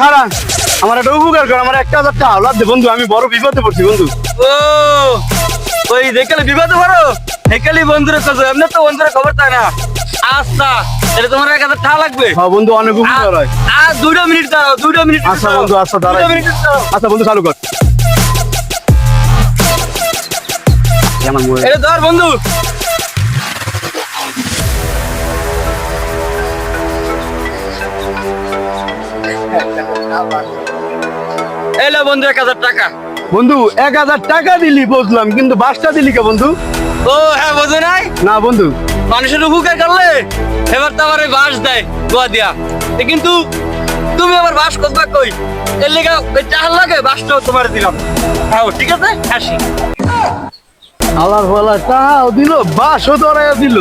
খারাপ আমার একটা উপকার কর আমার একটা হাজার টাকা। দে বন্ধু আমি বড় বিপদে পড়ছি বন্ধু। ও ওই দেখালে বিপদে পারো হেকালি বন্ধুরে কাছে এমনি তো বন্ধুরে খবর তাই না। আচ্ছা এটা তোমার এক হাজার টাকা লাগবে? হ্যাঁ বন্ধু অনেক উপকার হয়। আর দুইটা মিনিট দাঁড়াও দুইটা মিনিট আচ্ছা বন্ধু আচ্ছা দাঁড়াও। আচ্ছা বন্ধু চালু কর। এটা ধর বন্ধু। এলো বন্ধু এক হাজার টাকা। বন্ধু এক হাজার টাকা দিলি বুঝলাম কিন্তু বাসটা দিলি কে বন্ধু? ও হ্যাঁ বোঝো নাই? না বন্ধু। মানুষের উপকার করলে এবার তো ওই বাস দেয় গোয়া দিয়া। কিন্তু তুমি আবার বাস করবা কই? এর লেগে ওই টাকার লাগে বাসটাও তোমার দিলাম। হ্যাঁ ঠিক আছে? আসি। আল্লাহর বলা টাকাও দিল বাসও ধরাইয়া দিল।